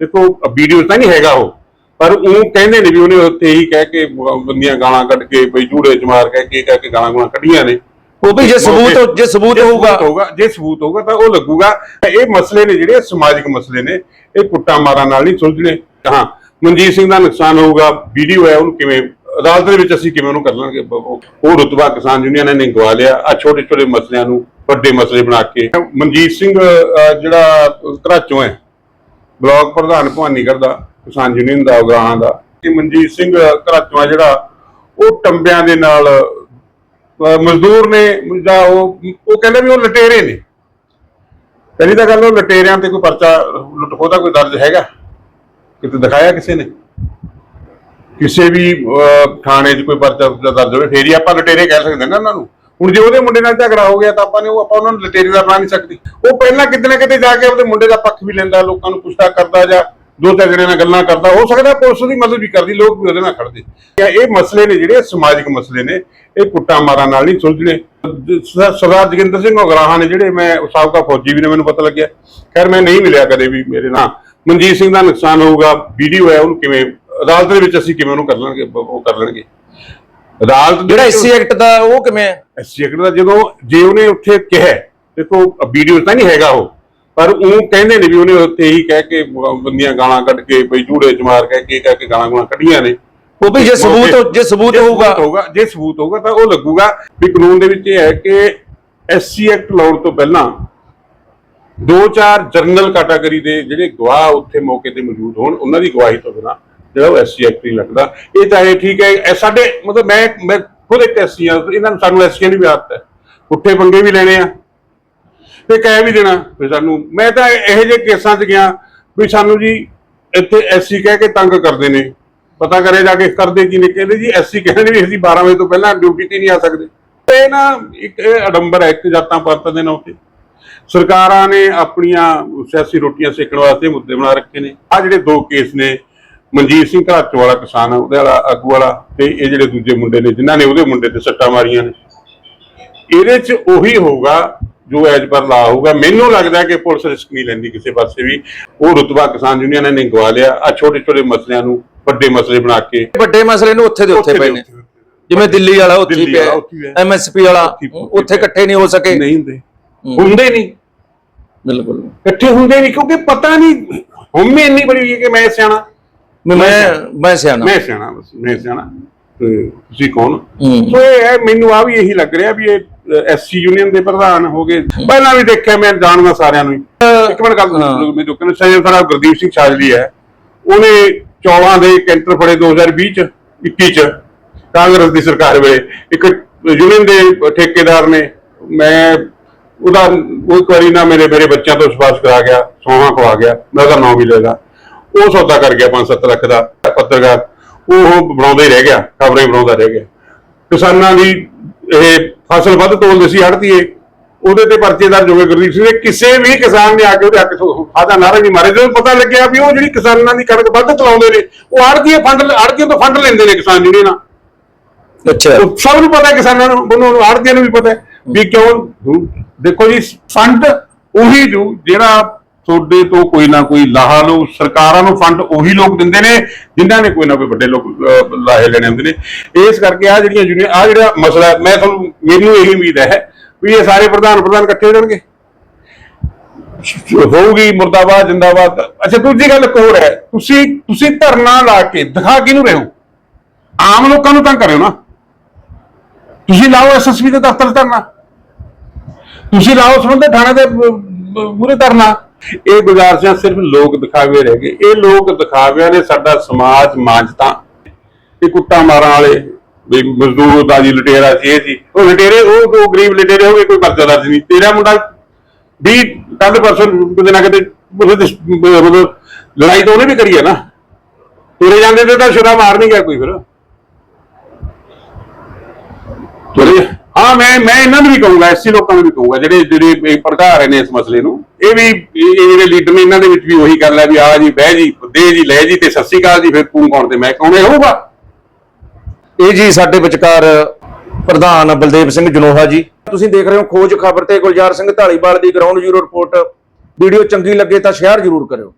ਦੇਖੋ ਵੀਡੀਓ ਤਾਂ ਨਹੀਂ ਹੈਗਾ ਉਹ। ਪਰ ਉਹ ਕਹਿੰਦੇ ਨੇ ਵੀ ਉਹਨੇ ਉੱਥੇ ਹੀ ਕਹਿ ਕੇ ਬੰਦੀਆਂ ਗਾਲਾਂ ਕੱਢ ਕੇ ਬਈ ਜੂੜੇ ਚ ਮਾਰ ਕਹਿ ਕੇ ਕਹਿ ਕੇ ਗਾਲਾਂ ਗਾਲਾਂ ਕੱਢੀਆਂ ਨੇ। ਉਹ ਵੀ ਜੇ ਸਬੂਤ ਜੇ ਸਬੂਤ ਹੋਊਗਾ। ਜੇ ਸਬੂਤ ਹੋਊਗਾ ਤਾਂ ਉਹ ਲੱਗੂਗਾ। ਇਹ ਮਸਲੇ ਨੇ ਜਿਹੜੇ ਸਮਾਜਿਕ ਮਸਲੇ ਨੇ। ਇਹ ਕੁੱਟਾਂ ਮਾਰਾਂ ਨਾਲ ਨਹੀਂ ਸੁਲਝਣੇ। ਹਾਂ ਮਨਜੀਤ ਸਿੰਘ ਦਾ ਨੁਕਸਾਨ ਹੋਊਗਾ ਵੀਡੀਓ ਹੈ ਉਹਨੂੰ ਕਿਵੇਂ ਅਦਾਲਤ ਦੇ ਵਿੱਚ ਅਸੀਂ ਕਿਵੇਂ ਉਹਨੂੰ ਕਰ ਲਾਂਗੇ ਉਹ ਰੁਤਬਾ ਕਿਸਾਨ ਯੂਨੀਅਨ ਨੇ ਗਵਾ ਲਿਆ। ਆ ਛੋਟੇ ਛੋਟੇ ਮਸਲਿਆਂ ਨੂੰ ਵੱਡੇ ਮਸਲੇ ਬਣਾ ਕੇ। ਮਨਜੀਤ ਸਿੰਘ ਜਿਹੜਾ ਘਰਾਚੋਂ ਹੈ ਬਲਾਕ ਪ੍ਰਧਾਨ ਭਵਾਨੀਗੜ੍ਹ ਦਾ ਕਿਸਾਨ ਯੂਨੀਅਨ ਦਾ ਉਗਰਾਹਾਂ ਦਾ ਕਿ ਮਨਜੀਤ ਸਿੰਘ ਘਰਾਚੋਂ ਜਿਹੜਾ ਉਹ ਟੰਬਿਆਂ ਦੇ ਨਾਲ ਮਜ਼ਦੂਰ ਨੇ ਜਾਂ ਉਹ ਉਹ ਕਹਿੰਦੇ ਵੀ ਉਹ ਲਟੇਰੇ ਨੇ। ਪਹਿਲੀ ਤਾਂ ਗੱਲ ਉਹ ਲਟੇਰਿਆਂ ਤੇ ਕੋਈ ਪਰਚਾ ਲੁੱਟ ਕੋਈ ਦਰਜ ਹੈਗਾ? ਕਿਤੇ ਦਿਖਾਇਆ ਕਿਸੇ ਨੇ? ਕਿਸੇ ਵੀ ਅਹ, ਥਾਣੇ 'ਚ ਕੋਈ ਪਰਚਾ ਪੁਰਚਾ ਦਰਜ ਹੋਵੇ ਫੇਰ ਹੀ ਆਪਾਂ ਲਟੇਰੇ ਕਹਿ ਸਕਦੇ ਨਾ ਉਹਨਾਂ ਨੂੰ। ਹੁਣ ਜੇ ਉਹਦੇ ਮੁੰਡੇ ਨਾਲ ਝਗੜਾ ਹੋ ਗਿਆ ਤਾਂ ਆਪਾਂ ਨੇ ਉਹ ਆਪਾਂ ਉਹਨਾਂ ਨੂੰ ਲਟੇਰੇ ਦਾ ਬਣਾ ਨਹੀਂ ਸਕਦੇ। ਉਹ ਪਹਿਲਾਂ ਕਿਤੇ ਨਾ ਕਿਤੇ ਜਾ ਕੇ ਉਹਦੇ ਮੁੰਡੇ ਦਾ ਪੱਖ ਵੀ ਲੈਂਦਾ, ਲੋਕਾਂ ਨੂੰ ਪੁੱਛਦਾ ਕਰਦਾ ਜਾਂ ਦੋ ਚਾਰ ਜਣੇ ਨਾਲ ਗੱਲਾਂ ਕਰਦਾ। ਹੋ ਸਕਦਾ ਪੁਲਿਸ ਦੀ ਮਦਦ ਵੀ ਕਰਦੀ, ਲੋਕ ਵੀ ਉਹਦੇ ਨਾਲ ਖੜਦੇ। ਇਹ ਮਸਲੇ ਨੇ ਜਿਹੜੇ ਸਮਾਜਿਕ ਮਸਲੇ ਨੇ, ਇਹ ਕੁੱਟਾਂ ਮਾਰਾਂ ਨਾਲ ਨਹੀਂ ਸੁਲਝਣੇ। ਸਰਦਾਰ ਜੋਗਿੰਦਰ ਸਿੰਘ ਉਗਰਾਹਾਂ ਨੇ ਜਿਹੜੇ ਮੈਂ ਸਾਬਕਾ ਫੌਜੀ ਵੀ ਨੇ, ਮੈਨੂੰ ਪਤਾ ਲੱਗਿਆ। ਖੈਰ, ਮੈਂ ਨਹੀਂ ਮਿਲਿਆ ਕਦੇ ਵੀ ਮੇਰੇ ਨਾਲ। ਮਨਜੀਤ ਸਿੰਘ ਦਾ ਨੁਕਸਾਨ ਹੋਊਗਾ, ਵੀਡੀਓ ਹੈ, ਉਹਨੂੰ ਕਿਵੇਂ ਅਦਾਲਤ ਦੇ ਵਿੱਚ ਅਸੀਂ ਕਿਵੇਂ ਉਹਨੂੰ ਕਰ ਲਾਂਗੇ ਉਹ ਕਰ ਲੈਣਗੇ। ਅਦਾਲਤ ਜਿਹੜਾ ਐਸਸੀ ਐਕਟ ਦਾ ਉਹ ਕਿਵੇਂ ਹੈ? ਐਸਸੀ ਐਕਟ ਦਾ ਜਦੋਂ ਜੇ ਉਹਨੇ ਉੱਥੇ ਕਿਹਾ ਦੇਖੋ ਵੀਡੀਓ ਤਾਂ ਨਹੀਂ ਹੈਗਾ ਉਹ ਪਰ ਉਹ ਕਹਿੰਦੇ ਨੇ ਵੀ ਉਹਨੇ ਉੱਥੇ ਹੀ ਕਹਿ ਕੇ ਬੰਦੀਆਂ ਗਾਲਾਂ ਕੱਢ ਕੇ ਬਈ ਜੂੜੇ ਚ ਮਾਰ ਕਹਿ ਕੇ ਕਹਿ ਕੇ ਗਾਲਾਂ ਗਾਲਾਂ ਕੱਢੀਆਂ ਨੇ। ਉਹ ਵੀ ਜੇ ਸਬੂਤ ਜੇ ਸਬੂਤ ਹੋਊਗਾ। ਹੋਊਗਾ ਜੇ ਸਬੂਤ ਹੋਊਗਾ ਤਾਂ ਉਹ ਲੱਗੂਗਾ ਵੀ ਕਾਨੂੰਨ ਦੇ ਵਿੱਚ ਇਹ ਹੈ ਕਿ ਐਸਸੀ ਐਕਟ ਲਾਉਣ ਤੋਂ ਪਹਿਲਾਂ ਦੋ ਚਾਰ ਜਰਨਲ ਕੈਟਾਗਰੀ ਦੇ ਜਿਹੜੇ ਗਵਾਹ ਉੱਥੇ ਮੌਕੇ ਤੇ ਮੌਜੂਦ ਹੋਣ ਉਹਨਾਂ ਦੀ ਗਵਾਹੀ ਤੋਂ ਬਿਨਾਂ ਜਿਹੜਾ ਉਹ ਐਸਸੀ ਐਕਟ ਨਹੀਂ ਲੱਗਦਾ। ਇਹ ਤਾਂ ਇਹ ਠੀਕ ਹੈ ਸਾਡੇ ਮਤਲਬ ਮੈਂ ਮੈਂ ਖੁਦ ਇੱਕ ਐਸਸੀ ਆ ਇਹਨਾਂ ਨੂੰ ਸਾਨੂੰ ਐਸਸੀਆਂ ਦੀ ਵੀ ਆਦਤ ਹੈ। ਪੁੱਠੇ ਪੰਗੇ ਵੀ ਲੈਣੇ ਆ, ਤੇ ਕਹਿ ਵੀ ਦੇਣਾ ਵੀ ਸਾਨੂੰ। ਮੈਂ ਤਾਂ ਇਹੋ ਜਿਹੇ ਕੇਸਾਂ 'ਚ ਗਿਆ ਵੀ ਸਾਨੂੰ ਜੀ ਇੱਥੇ ਐਸਸੀ ਕਹਿ ਕੇ ਤੰਗ ਕਰਦੇ ਨੇ। ਪਤਾ ਕਰੇ ਜਾ ਕੇ ਕਰਦੇ ਕੀ ਨੇ, ਕਹਿੰਦੇ ਜੀ ਐਸਸੀ ਕਹਿੰਦੇ ਵੀ ਅਸੀਂ 12 ਵਜੇ ਤੋਂ ਪਹਿਲਾਂ ਡਿਊਟੀ ਤੇ ਨਹੀਂ ਆ ਸਕਦੇ। ਤੇ ਨਾ ਇੱਕ ਅਡੰਬਰ ਐਕਟ ਜਾਤਾਂ ਪਾਤਾਂ ਦੇ ਨਾਂ ਤੇ। ਸਰਕਾਰਾਂ ਨੇ ਆਪਣੀਆਂ ਸਿਆਸੀ ਰੋਟੀਆਂ ਸੇਕਣ ਵਾਸਤੇ ਮੁੱਦੇ ਬਣਾ ਰੱਖੇ ਨੇ। ਆ ਜਿਹੜੇ ਦੋ ਕੇਸ ਨੇ ਮਨਜੀਤ ਸਿੰਘ ਘਰਾਚੋਂ ਵਾਲਾ ਕਿਸਾਨ ਉਹਦੇ ਵਾਲਾ ਆਗੂ ਵਾਲਾ ਤੇ ਇਹ ਜਿਹੜੇ ਦੂਜੇ ਮੁੰਡੇ ਨੇ ਜਿਨ੍ਹਾਂ ਨੇ ਉਹਦੇ ਮੁੰਡੇ ਤੇ ਸੱਟਾਂ ਮਾਰੀਆਂ ਨੇ। ਇਹਦੇ 'ਚ ਉਹੀ ਹੋਊਗਾ ਜੋ ਐਜ ਪਰ ਲਾ ਹੋਊਗਾ। ਮੈਨੂੰ ਲੱਗਦਾ ਕਿ ਪੁਲਿਸ ਰਿਸਕ ਨਹੀਂ ਲੈਂਦੀ ਕਿਸੇ ਪਾਸੇ ਵੀ। ਉਹ ਰੁਤਬਾ ਕਿਸਾਨ ਯੂਨੀਅਨ ਨੇ ਗਵਾ ਲਿਆ। ਆ ਛੋਟੇ ਛੋਟੇ ਮਸਲਿਆਂ ਨੂੰ ਵੱਡੇ ਮਸਲੇ ਬਣਾ ਕੇ। ਵੱਡੇ ਮਸਲੇ ਨੂੰ ਉੱਥੇ ਦੇ ਉੱਥੇ ਪਏ ਨੇ। ਜਿਵੇਂ ਦਿੱਲੀ ਵਾਲਾ ਉੱਥੇ ਪਿਆ। ਐਮਐਸਪੀ ਵਾਲਾ ਉੱਥੇ ਇਕੱਠੇ ਨਹੀਂ ਹੋ ਸਕੇ। ਨਹੀਂ ਹੁੰਦੇ। ਹੁੰਦੇ ਨਹੀਂ। ਬਿਲਕੁਲ। ਇਕੱਠੇ ਹੁੰਦੇ ਨਹੀਂ ਕਿਉਂਕਿ ਪਤਾ ਨਹੀਂ। ਹਉਮੈ ਇੰਨੀ ਬੜੀ ਹੋਈ ਕਿ ਮੈਂ ਸਿਆਣਾ। ਮੈਂ ਮੈਂ ਸਿਆਣਾ। ਮੈਂ ਸਿਆਣਾ। ਬਸ ਮੈਂ ਸਿਆਣਾ। ਤੇ ਤੁਸੀਂ ਕੌਣ। ਸੋ ਇਹ ਮੈਨੂੰ ਆ ਵੀ ਇਹੀ ਲੱਗ ਰਿਹਾ ਵੀ ਇਹ ਐਸਸੀ ਯੂਨੀਅਨ ਦੇ ਪ੍ਰਧਾਨ ਹੋ ਗਏ। ਪਹਿਲਾਂ ਵੀ ਦੇਖਿਆ ਮੈਂ ਜਾਣਦਾ ਸਾਰਿਆਂ ਨੂੰ ਇੱਕ ਮਿੰਟ ਗੱਲ ਹਾਂ। ਮੈਨੂੰ ਕਹਿੰਦੇ ਸੈਜਨ ਸਾਹਿਬ ਗੁਰਦੀਪ ਸਿੰਘ ਛਾਜਲੀ ਹੈ। ਉਹਨੇ ਚੌਲਾਂ ਦੇ ਕੈਂਟਰ ਫੜੇ 2020 ਚ 21 ਚ ਕਾਂਗਰਸ ਦੀ ਸਰਕਾਰ ਵੇਲੇ। ਇੱਕ ਯੂਨੀਅਨ ਦੇ ਠੇਕੇਦਾਰ ਨੇ। ਮੈਂ ਉਹਦਾ ਉਹ ਇੱਕ ਵਾਰੀ ਨਾ ਮੇਰੇ ਮੇਰੇ ਬੱਚਿਆਂ ਤੋਂ ਸਿਫਾਰਿਸ਼ ਕਰਾ ਗਿਆ ਸੋਹਾਂ ਖਵਾ ਗਿਆ। ਮੈਂ ਉਹਦਾ ਨਾਮ ਵੀ ਲੈਦਾ ਉਹ ਸੌਦਾ ਕਰ ਗਿਆ 5-7 ਲੱਖ ਦਾ ਪੱਤਰਕਾਰ। ਉਹ ਬਣਾਉਂਦਾ ਹੀ ਰਹਿ ਗਿਆ ਖਬਰਾਂ ਬਣਾਉਂਦਾ ਰਹਿ ਗਿਆ। ਕਿਸਾਨਾਂ ਦੀ ਇਹ ਫਸਲ ਵੱਧ ਤੋਲਦੇ ਸੀ ਹੜਤੀਏ ਉਹਦੇ ਤੇ ਪਰਚੇ ਦਰਜ ਹੋ ਗਏ ਗੁਰਦੀਪ ਸਿੰਘ ਦੇ। ਕਿਸੇ ਵੀ ਕਿਸਾਨ ਨੇ ਆ ਕੇ ਉਹਦੇ ਹੱਕ ਆਦਾ ਨਾਰਾ ਨਹੀਂ ਮਾਰੇ। ਜਦੋਂ ਪਤਾ ਲੱਗਿਆ ਵੀ ਉਹ ਜਿਹੜੀ ਕਿਸਾਨਾਂ ਦੀ ਕਣਕ ਵੱਧ ਚਲਾਉਂਦੇ ਨੇ ਉਹ ਆੜਤੀਏ ਫੰਡ ਆੜਤੀਆਂ ਤੋਂ ਫੰਡ ਲੈਂਦੇ ਨੇ ਕਿਸਾਨ ਯੂਨੀਅਨਾਂ ਅੱਛਾ। ਉਹ ਸਭ ਨੂੰ ਪਤਾ ਹੈ ਕਿਸਾਨਾਂ ਨੂੰ ਉਹਨੂੰ ਆੜਤੀਆਂ ਨੂੰ ਵੀ ਪਤਾ ਹੈ। ਵੀ ਕਿਉਂ? ਦੇਖੋ ਜੀ ਫੰਡ ਉਹੀ ਜੋ ਜਿਹੜਾ ਤੁਹਾਡੇ ਤੋਂ ਕੋਈ ਨਾ ਕੋਈ ਲਾਹਾ ਲਓ, ਸਰਕਾਰਾਂ ਨੂੰ ਫੰਡ ਉਹੀ ਲੋਕ ਦਿੰਦੇ ਨੇ, ਜਿਨ੍ਹਾਂ ਨੇ ਕੋਈ ਨਾ ਕੋਈ ਵੱਡੇ ਲੋਕ ਲਾਹੇ ਲੈਣੇ ਹੁੰਦੇ ਨੇ। ਇਸ ਕਰਕੇ ਆ ਜਿਹੜੀਆਂ ਯੂਨੀਅਨ ਆ ਜਿਹੜਾ ਮਸਲਾ ਮੈਂ ਤੁਹਾਨੂੰ, ਮੈਨੂੰ ਇਹੀ ਉਮੀਦ ਹੈ ਵੀ ਇਹ ਸਾਰੇ ਪ੍ਰਧਾਨ ਪ੍ਰਧਾਨ ਇਕੱਠੇ ਹੋ ਜਾਣਗੇ। ਹੋਊਗੀ ਮੁਰਦਾਬਾਦ, ਜਿੰਦਾਬਾਦ। ਅੱਛਾ, ਦੂਜੀ ਗੱਲ ਇੱਕ ਹੋਰ ਹੈ, ਤੁਸੀਂ ਤੁਸੀਂ ਧਰਨਾ ਲਾ ਕੇ ਦਿਖਾ ਕਿਹਨੂੰ ਰਹੇ ਹੋ? ਆਮ ਲੋਕਾਂ ਨੂੰ ਤਾਂ ਕਰਿਓ ਨਾ। ਤੁਸੀਂ ਲਾਓ ਐਸਐਸਪੀ ਦੇ ਦਫ਼ਤਰ ਧਰਨਾ। ਤੁਸੀਂ ਲਾਓ ਸੰਬੰਧਿਤ ਥਾਣੇ ਦੇ ਮੂਰੇ ਧਰਨਾ। ਇਹ ਗੁਜ਼ਾਰਿਸ਼ਾਂ ਸਿਰਫ ਲੋਕ ਦਿਖਾਵੇ ਰਹਿ ਗਏ। ਇਹ ਲੋਕ ਦਿਖਾਵਿਆਂ ਨੇ ਸਾਡਾ ਸਮਾਜ ਮਾਂਜਤਾ ਇਹ ਕੁੱਟਾਂ ਮਾਰਾਂ ਵਾਲੇ ਵੀ ਮਜ਼ਦੂਰ ਦਾ ਜੀ ਲਟੇਰਾ ਸੀ, ਇਹ ਸੀ। ਉਹ ਲਟੇਰੇ, ਉਹ ਉਹ ਗਰੀਬ ਲਟੇਰੇ ਹੋ ਗਏ, ਕੋਈ ਪਰਚਾ ਦਰਜ ਨਹੀਂ। ਤੇਰਾ ਮੁੰਡਾ ਵੀ ਕੱਲ ਪਰਸੋਂ ਕਿਤੇ ਨਾ ਕਿਤੇ ਮਤਲਬ ਲੜਾਈ ਤਾਂ ਉਹਨੇ ਵੀ ਕਰੀ ਹੈ ਨਾ। ਤੁਰੇ ਜਾਂਦੇ ਤੇ ਤਾਂ ਸ਼ੁਰਾ ਮਾਰ ਨਹੀਂ ਗਿਆ ਕੋਈ ਫਿਰ। ਚਲੇ ਹਾਂ ਮੈਂ ਮੈਂ ਇਹਨਾਂ ਨੂੰ ਵੀ ਕਹੂੰਗਾ ਐਸੀ ਲੋਕਾਂ ਨੂੰ ਵੀ ਕਹੂੰਗਾ ਜਿਹੜੇ ਜਿਹੜੇ ਇਹ ਭੜਕਾ ਰਹੇ ਨੇ ਇਸ ਮਸਲੇ ਨੂੰ ਇਹ ਵੀ ਇਹ ਇਹ ਜਿਹੜੇ ਲੀਡਰ ਨੇ ਇਹਨਾਂ ਦੇ ਵਿੱਚ ਵੀ ਉਹੀ ਗੱਲ ਹੈ ਵੀ ਆ ਜੀ ਬਹਿ ਜੀ ਦੇ ਜੀ ਲੈ ਜੀ ਤੇ ਸਤਿ ਸ਼੍ਰੀ ਅਕਾਲ ਜੀ ਫਿਰ ਤੂੰ ਕੌਣ ਤੇ ਮੈਂ ਕੌਣ ਇਹ ਹੋਊਗਾ ਇਹ ਜੀ ਸਾਡੇ ਵਿਚਕਾਰ ਪ੍ਰਧਾਨ ਬਲਦੇਵ ਸਿੰਘ ਜਨੋਹਾ ਜੀ। ਤੁਸੀਂ ਦੇਖ ਰਹੇ ਹੋ ਖੋਜ ਖਬਰ ਤੇ ਗੁਲਜ਼ਾਰ ਸਿੰਘ ਢਾਲੀਵਾਲ ਦੀ ਗਰਾਊਂਡ ਜ਼ੀਰੋ ਰਿਪੋਰਟ ਵੀਡੀਓ ਚੰਗੀ ਲੱਗੇ ਤਾਂ ਸ਼ੇਅਰ ਜ਼ਰੂਰ ਕਰਿਓ।